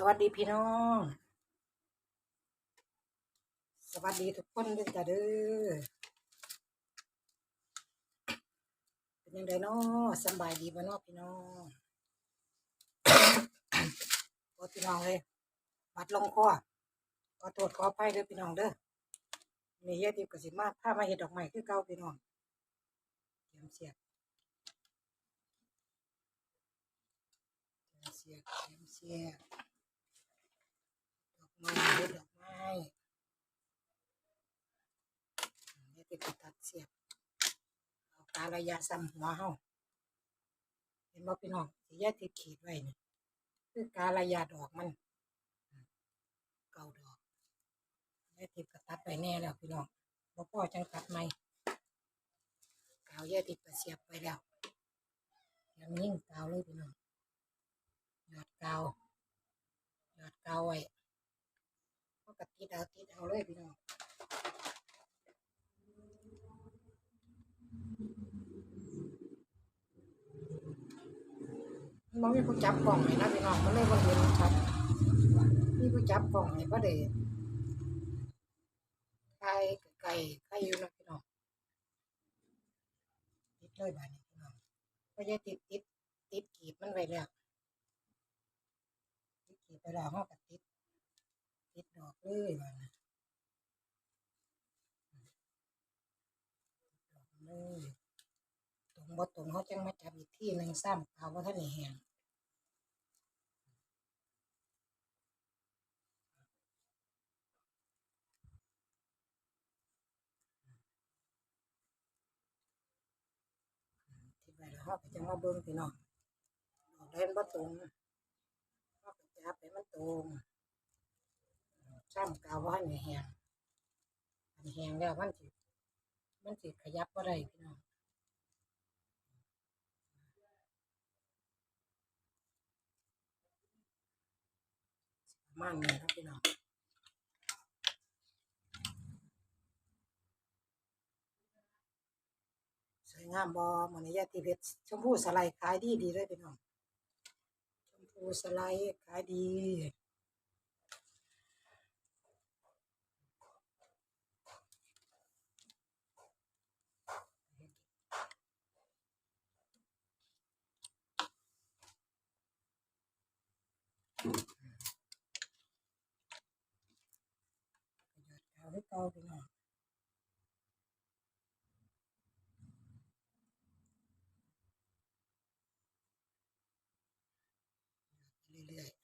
สวัสดีพี่น้อง สวัสดีทุกคนด้อจ้าเด้อเป็นยังไงเนาะสบายดีบ่เนาะพี่น้องโอ้พี่น้องเลยบัดลงคอขอโทษขออภัยเด้อพี่น้องเด้อมีเยอะดีกว่าสิมาพามาเห็ดดอกไม้คือเก่าพี่น้องเตรียมเสียบเตรียมเสียบเตรียมเสียบ ม้เห็ดดอกไม้เดี๋ยวติดตัดเสียบเอาการะยะซ้ำหัวเฮาเห็นบ่พี่น้องแยกติดขีดไว้นี่คือการะยะดอกมันเก่าดอกแยกติดก็ตัดไปแน่แล้วพี่น้องบ่พอจังตัดใหม่กาวแยกติดก็เสียบไว้แล้วยังยิ่งกาวเลยพี่น้องหยอดกาวหยอดกาวไว้พว กกติดเอาติดเอาเลยพี่น้องมันมีผู้จับกล่องให้นะพี่น้องมันเลยบ่เห็นชัดมีผู้จับกล่องให้บ่ได้ไก่ไก่ไก่อยู่นะพี่น้องติดเลยบาดนี้พี่น้องก็จะติดติดติดกีบมันไว้แล้วติดกีบไปแล้วเฮาก็ติด ติดดอยบาดนี้ดอกเลยตรงบ่ตรงเฮาจังมาจับอีกที่หนึ่งซ้ำกาวบ่ทันได้แห้งที่ไปแล้วเขาจะมาเบิ่งพี่น้องดอกแดนบ่ตรงเขาก็จับให้มันตรง ซ้ำกาวว่าให้แหงอันแหงแล้วมันสิมันสิขยับบ่ได้พี่น้องมาณนี้ครับพี่น้องสวยงามบ่มื้อนี้ยาติเพชรชมพูสไลด์ขายดีดีเลยพี่น้องชมพูสไลด์ขายดีประโยชน์เก่า คือเก่าพี่น้องเรื่อยๆ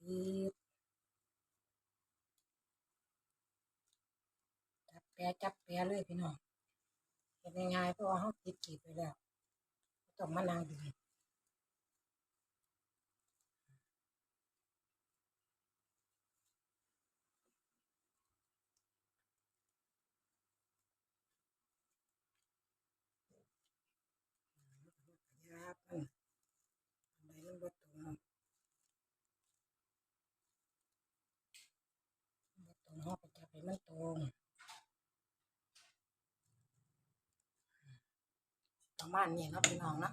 ติดจับแปรจับแปรเลยพี่น้องเฮ็ดง่ายๆเพราะว่าเฮาติดกีบไปแล้วต้องมานั่งดึง ยับมันอันใดมันบ่ตรงบ่ตรงเฮาก็จับให้มันตรง บ้านเนี้เนาะพี่น้องเนาะ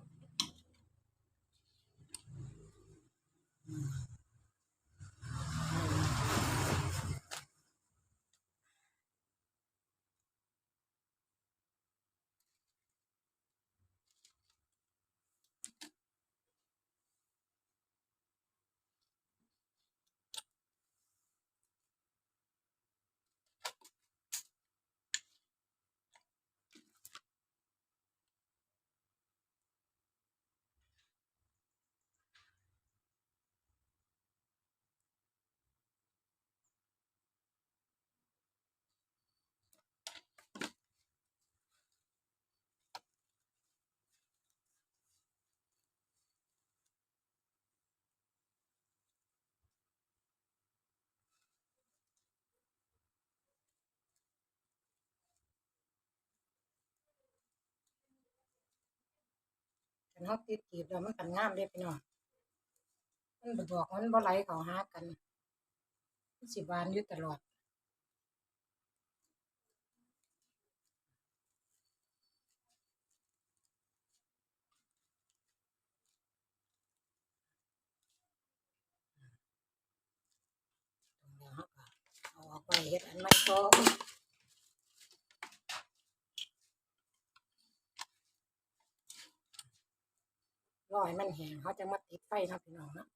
เฮาติดกีบแล้วมันกันงามเด้พี่น้องมันบวดอกมันบ่ไหลเขาหากันสิบานอยู่ตลอดเอาออกไปเฮ็ดอันไม่ก่ รอให้มันแห้งเขาจะมาติดไฟเนาะพี่น้องนะ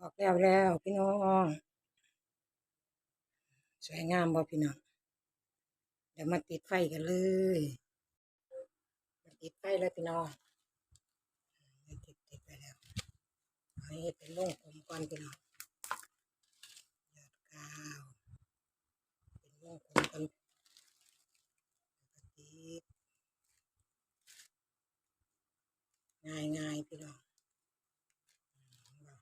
ออกแล้วแล้วพี่น้องสวยงามบ่พี่น้องเดี๋ยวมาติดไฟกันเลยมาติดไฟเลยพี่น้องติดติดไปแล้วให้เป็นวงกลมก่อนพี่น้องหยอดกาวเป็นวงกลมก่อนแล้วก็ติดง่ายง่ายๆพี่น้องอืมบ่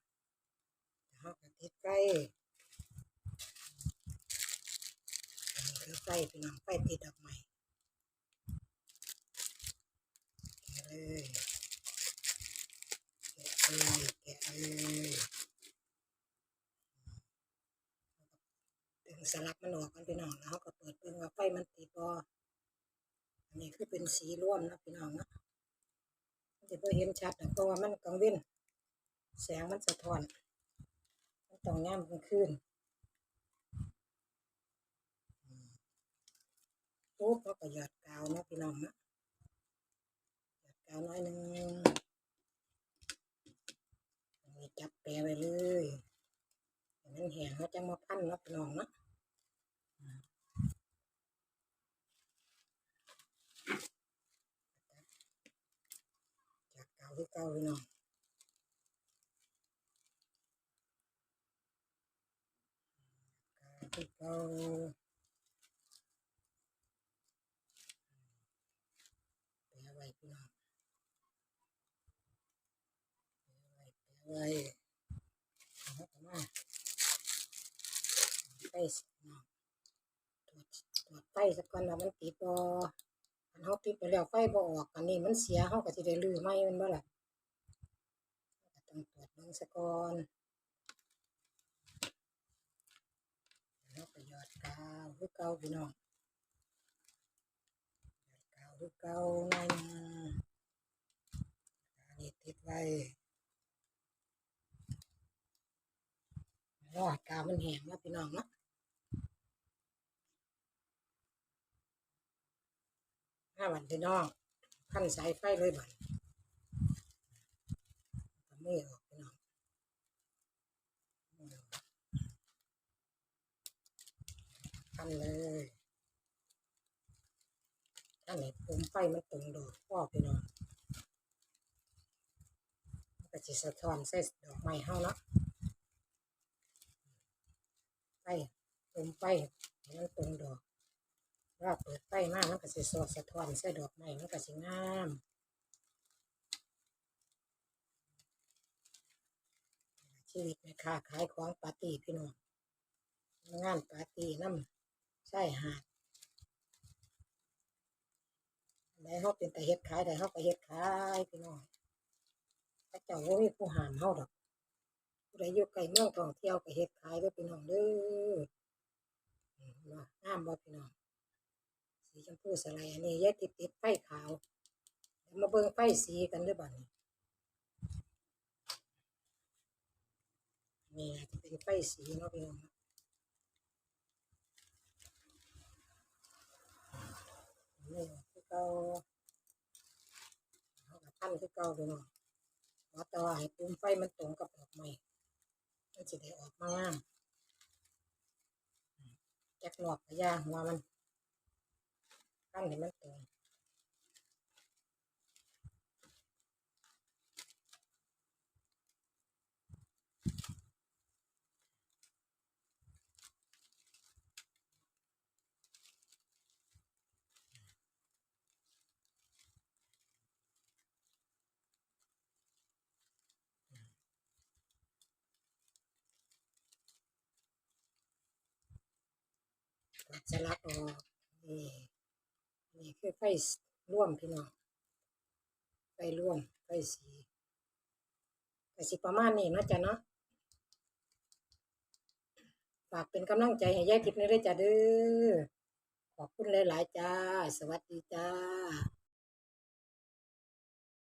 เขาก็ติดไฟ อันนี้ คือไฟพี่น้องไฟติดดอกไม้แกะเลยแกะเลยแกะเลยดึงสลักมันออกกันพี่น้องแล้วเขาก็เปิดเบิ่งว่าไฟมันติดบ่อันนี้คือเป็นสีร่วมนะพี่น้องนะมันจะไ่เห็นชัดดอกเพราะว่ามันกลางเว้นแสงมันสะท้อน ต้องย่ำกลางคืนปุ๊บเขาก็หยอดกาวเนาะพี่น้องนะหยอดกาวน้อยหนึงจับแปรไว้เลยให้มันแห้งเขาจะมาพันเนาะพี่น้องนะอืมจับกาวที่เก่าพี่น้อง กาวที่เก่าแปรไว้พี่น้องแปรไว้แปรไว้เอาเข้ามาไฟสิน้องตรวจตรวจไฟสักก่อนว่ามันติดบ่อันเฮาติดไปแล้วไฟบ่ออกอันนี้มันเสียเฮาก็สิได้รื้อใหม่ม่นบ่ล่ะต้องตรวจเบิ่งซะก่อน แล้วก็ยอดกาวคือเก่าพี่น้องยอดกาวคือเก่าหน่อยอันนี้ติดไว้รอดกาวมันแห้งแล้วพี่น้องเนาะห้าวันพี่น้องพันสายไฟเลยบัดทำไม่ออกพี่น้องพั นเลยถ้าไหนปมไฟมันตรงดอกพ่อพี่น้องมันก็จะสะท้อนใส่ดอกไม้เฮาเนาะไฟปุ่มไฟมันตรงดอกว่าเปิดไฟมากมันก็สิสอดสะท้อนใส่ดอกไม้มันก็สิงามชีวิตแม่ค้าขายของปาร์ตี้พี่น้องงานปาร์ตี้น้ำ ใช่หาดได้เฮาเป็นแต่เฮ็ดขายได้เฮาก็เฮ็ดขายพี่น้องพระเจ้าบ่ามีผู้หามเฮาดอกผู้ใดอยู่ใกล้เมืองท่องเที่ยวก็เฮ็ดขายเด้อพี่น้องเด้อว่างามบ่พี่น้องสีชมพูสไลด์อันนี้ยายติดติดไฟขาวมาเบิ่งไฟสีกันด้วยบ้านี้นี่จะเป็นไฟสีเนาะพี่น้อง เนาะนี่คือเก่าเขากับพันคือเก่าพี่น้องขอต่อให้ปุ่มไฟมันตรงกับดอกไม้มันจะได้ออกมางามจักหลอกพยาหัวมันตั้งให้มันตรง ก็จะลักออกนี่นี่คือไฟร่วมพี่น้องไฟร่วมไฟสีก็สิประมาณนี้นาะจ๊ะเนาะฝากเป็นกำลังใจให้ยายทิพย์นี่ด้วยจ้ะเด้อขอบคุณหลาย ๆ จ้า สวัสดีจ้า